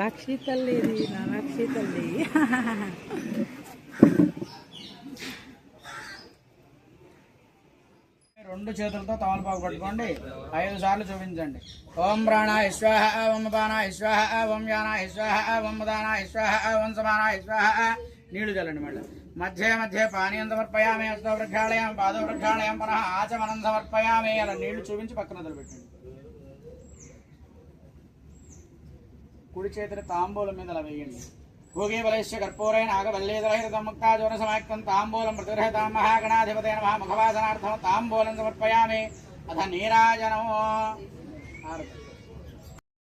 లక్ష్మి తల్లి ఇది తల్లి. రెండు చేతులతో తమలపాకు పట్టుకోండి ఐదు సార్లు చూపించండి. ఓం ప్రాణ ఇశ్వాహ ఓం పాన ఇశ్వాహ ఓం యాన ఇశ్వాహ ఓం దాన ఇశ్వాహ వంశమాన ఇశ్వాహ నీళ్ళు చల్లండి మళ్ళీ. మధ్య మధ్య పానీయం సమర్పయామి హస్త వృక్షాళయం పాదో వృక్షాళయం పునః ఆచమనం సమర్పయామి అలా నీళ్ళు చూపించి పక్కన వదిలిపెట్టండి కుడి చేతిని తాంబూలం మీద అలా వేయండి. భోగే బలైశ్య కర్పూరే నాగవల్లేదరహితం ముక్తాజోన సమాక్తం తాంబూలం ప్రతిరహితం మహాగణాధిపతే నమః ముఖవాసనార్థం తాంబూలం సమర్పయామి. అథ నీరాజనమో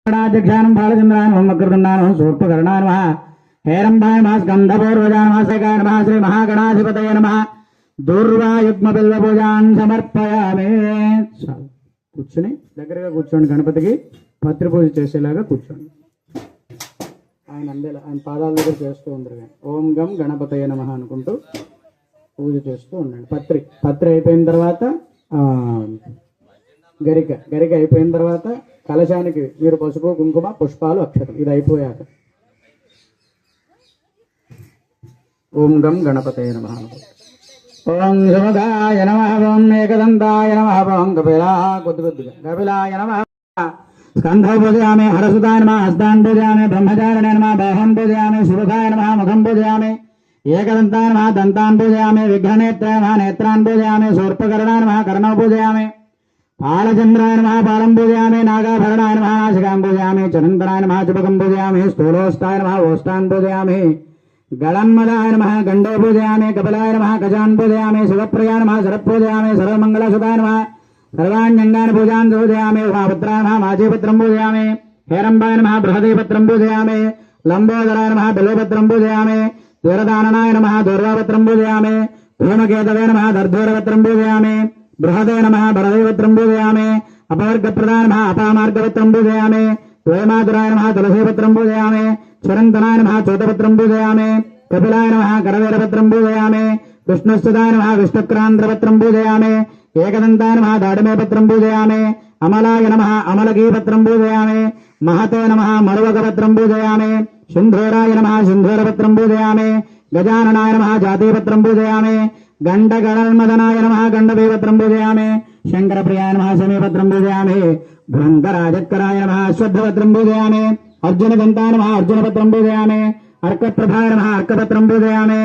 గణాధ్యక్షానం బాలచంద్రానం మకృదండానం సూర్పకర్ణానమ హేరంభాయ నమ. స్కంధపూర్వజా నమ శ్రీకాయ నమ శ్రీ మహాగణాధిపతయ నమ దూర్వాయుగ్మ బిల్వ పూజాన్ సమర్పయామే కూర్చుని దగ్గరగా కూర్చోండి గణపతికి. పత్రి పూజ చేసేలాగా కూర్చోండి. ఆయన అందేలా ఆయన పాదాల దగ్గర చేస్తూ ఉండరు ఓం గం గణపతయ నమ అనుకుంటూ పూజ చేస్తూ ఉండండి. పత్రి పత్రి అయిపోయిన తర్వాత గరిక గరిక అయిపోయిన తర్వాత కలశానికి మీరు పసుపు కుంకుమ పుష్పాలు అక్షతం ఇది అయిపోయాక. ఓం గం గణపతే నమ. ఓం శుభదాయ నమ. ఓం ఏకదంతాయ నమ. ఓం కపిలా కొద్ది కొద్దిగా కపిలాయ నమ. స్కంధ పూజయామి హరసుతాయ నమ హస్తాన్ పూజయామి బ్రహ్మచారిణే నమ బాహం పూజయామి శుభదాయ నమ ముఖం పూజయామి ఏకదంతాయ నమ దంతాన్ పూజయామి విఘ్ననేత్రాయ నమ నేత్రాన్ పూజయామి సూర్పకరణాయ నమ కర్ణం పూజయామి పాలచంద్రాయ నమ పాలం పూజయామి నాగాభరణాయ నమ నాసికాం పూజయామి చరంతరాయ నమ చుపకం పూజయామి స్థూలోస్తాయ నమ ఓష్టాన్ పూజయామి గళన్మదాయ నమ గండే పూజయామి కపిలాయ నమ గజాన్ పూజయామి శుభప్రయా నమ శరత్పూజయామి సర్వమంగళసుతాయ నమ సర్వాణ్యంగాని పూజాన్ పూజయామి ఉమాపుత్రాయ నమ మాజీపత్రం పూజయామి హేరంబాయ నమ బృహదీపత్రం పూజయామి లంబోదరాయ నమ బిలోపత్రం పూజయామి దూరదాననాయ నమ దూర్వాపత్రం పూజయామి ధూమకేతవే నమ దర్ధూరపత్రం పూజయామి బృహదే నమ భరదీపత్రం పూజయామి అపవర్గప్రదాయ నమ అపామార్గపత్రం పూజయామి ద్వయమాతురాయ నమ తులసీపత్రం పూజయామి చిరంతనాయ నమ చోతపత్రం పూజయామి కపిలాయ నమ కరవీరపత్రం పూజయామి విష్ణుస్థుతాయ నమ విష్ణుక్రాంధ్రపత్రం పూజయామి ఏకదంతాయ నమ దాడిమేపత్రం పూజయామి అమలాయ నమ అమలకీపత్రం పూజయామి మహతే నమ మరువకపత్రం పూజయామి సింధూరాయ నమ సింధూరపత్రం పూజయామి గజాననాయ నమ జాతీపత్రం పూజయామి గండగణన్మదనాయ నమ గండవీపత్రం పూజయామి శంకరప్రియాయ నమ సమీపత్రం పూజయామి భృంగరాజత్కరాయ నమ అశ్వత్థపత్రం అర్జున అర్జునదంతాయ నమ అర్జునపత్రం పూజయామి అర్కప్రభాయ నమ అర్కపత్రం పూజయామే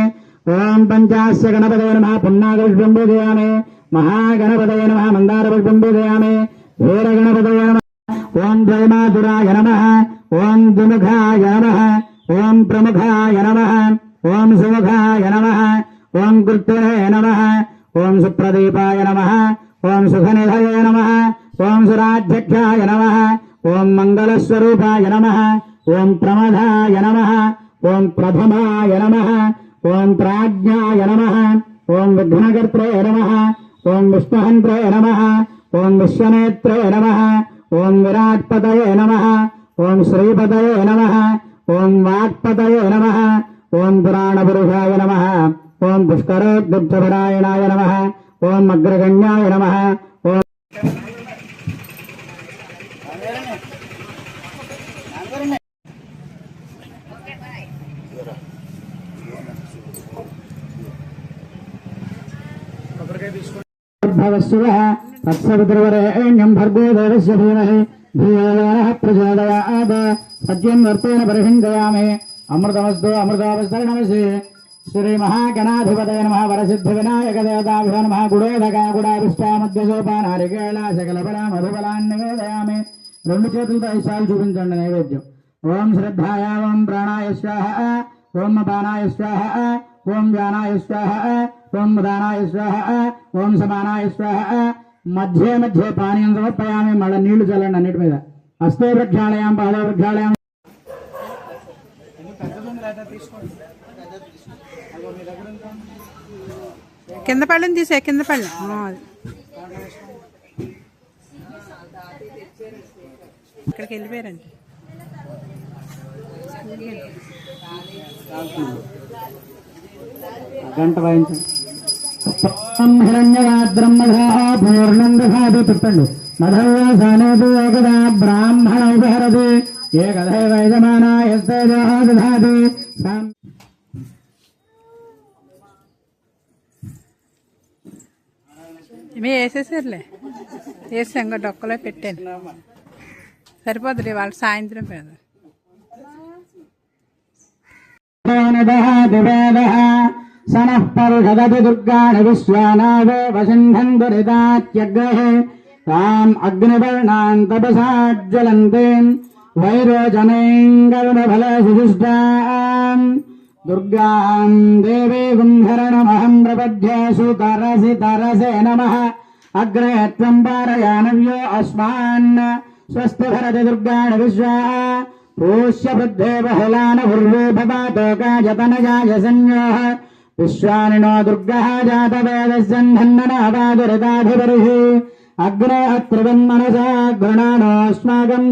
ఓం పంచాస్య గణపదయ నమ పున్నాగపుష్పం పూజయామే మహాగణపదయ నమ మందార పుష్పం పూజయామే వీర గణపదయ నమ ఓం ద్వైమాధురాయ నమ ఓం ద్విముఖాయ నమ ఓం ప్రముఖాయ నమ ఓం సుముఖాయ నమ ఓం కృత్యనే నమ ఓం సుప్రదీపాయ నమ ఓం సుఖనిధయ నమ ఓం సురాధ్యక్షాయ నమ ఓం మంగళస్వరూపాయ నమ ఓం ప్రమదాయ నమ ఓం ప్రథమాయ నమ ఓం ప్రాజ్ఞాయ నమ ఓం విఘ్నకర్త్రే నమ ఓం విష్ణుహంత్రే నమ ఓం విశ్వనేత్రే నమ ఓం విరాట్పతయే నమ ఓం శ్రీపతయే నమ ఓం వాక్పతయే నమ ఓం పురాణపురుషాయ నమ ఓం పుష్కరోద్భుతపరాయణాయ నమ ఓం అగ్రగణ్యాయ నమ నః ప్రచోదయాత్ సత్యం వర్తేన పరిహిందయామి అమృతమస్తు అమృతావస్తరణమసి శ్రీ మహాగణాధిపతయ నమ వరసిద్ధి వినాయక దేవతాభ్యో నమ గుడోదక గుడాభిష్టామధ్యసోపానారికేళ సకల బల మధుబలాన్ని నివేదయామి రెండు చేతులతో ఐసాలు చూపించండి నైవేద్యం. ఓం శ్రద్ధాయ ఓం ప్రాణాయ స్వాహ ఓం అపానాయ స్వాహ ఓం వ్యానాయ స్వాహ ఓం ఉదానాయ స్వాహ ఓం సమానాయ స్వాహ మధ్య మధ్య పానీయం సమర్పయామి మళ్ళీ నీళ్ళు చల్లండి అన్నిటి మీద హస్తే ప్రక్షాళయాం పాద ప్రక్షాళయాం కింద పళ్ళని తీసే కింద అది. ఇక్కడికి వెళ్ళిపోయారండి. గంట వాయించండి. తిప్పండి. ఏకదా బ్రాహ్మణ వేసేసారులే. వేసి ఇంకా డొక్కలో పెట్టాను సరిపోతుంది వాళ్ళు సాయంత్రం పెడదాం सनपर्षद दुर्गा दुर्गाणि विश्वानावे वसिन्धम् दुरितात्यग्रहे ताम् अग्निवर्णान् तपसा ज्वलन्तीम् सुशिष्टा दुर्गा देवी गुम्भरणमहम् प्रपद्ये सुतरसी तरसे नम। अग्रे पारयानव्यो अस्मा स्वस्ति भरति दुर्गा विश्वाः पूष्य बुद्धे बहुलान भुर्वे भवातो जाय संयोह విశ్వానినో దుర్గः జాతవేదస్యన్ధన్ననాదాదురితాధిపరిः అగ్రే అత్రివన్మనసా గృణానోऽస్మాకम्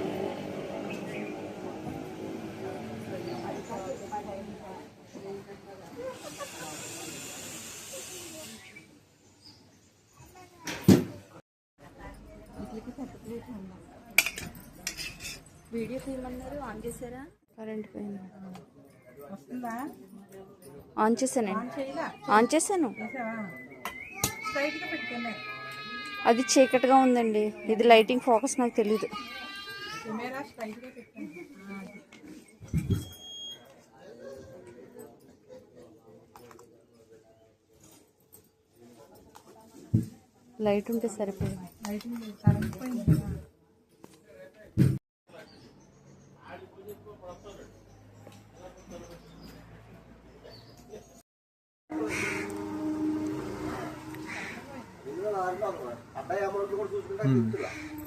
వీడియో తీయమన్నారు ఆన్ చేశారా? కరెంట్ పోయింది. వస్తుందా? ఆన్ చేశానండి. ఆన్ చేశాను. అది చీకటిగా ఉందండి. ఇది లైటింగ్ ఫోకస్ నాకు తెలీదు. లైట్ ఉంటే సరిపోయింది. లైటింగ్ కరెంట్ పోయింది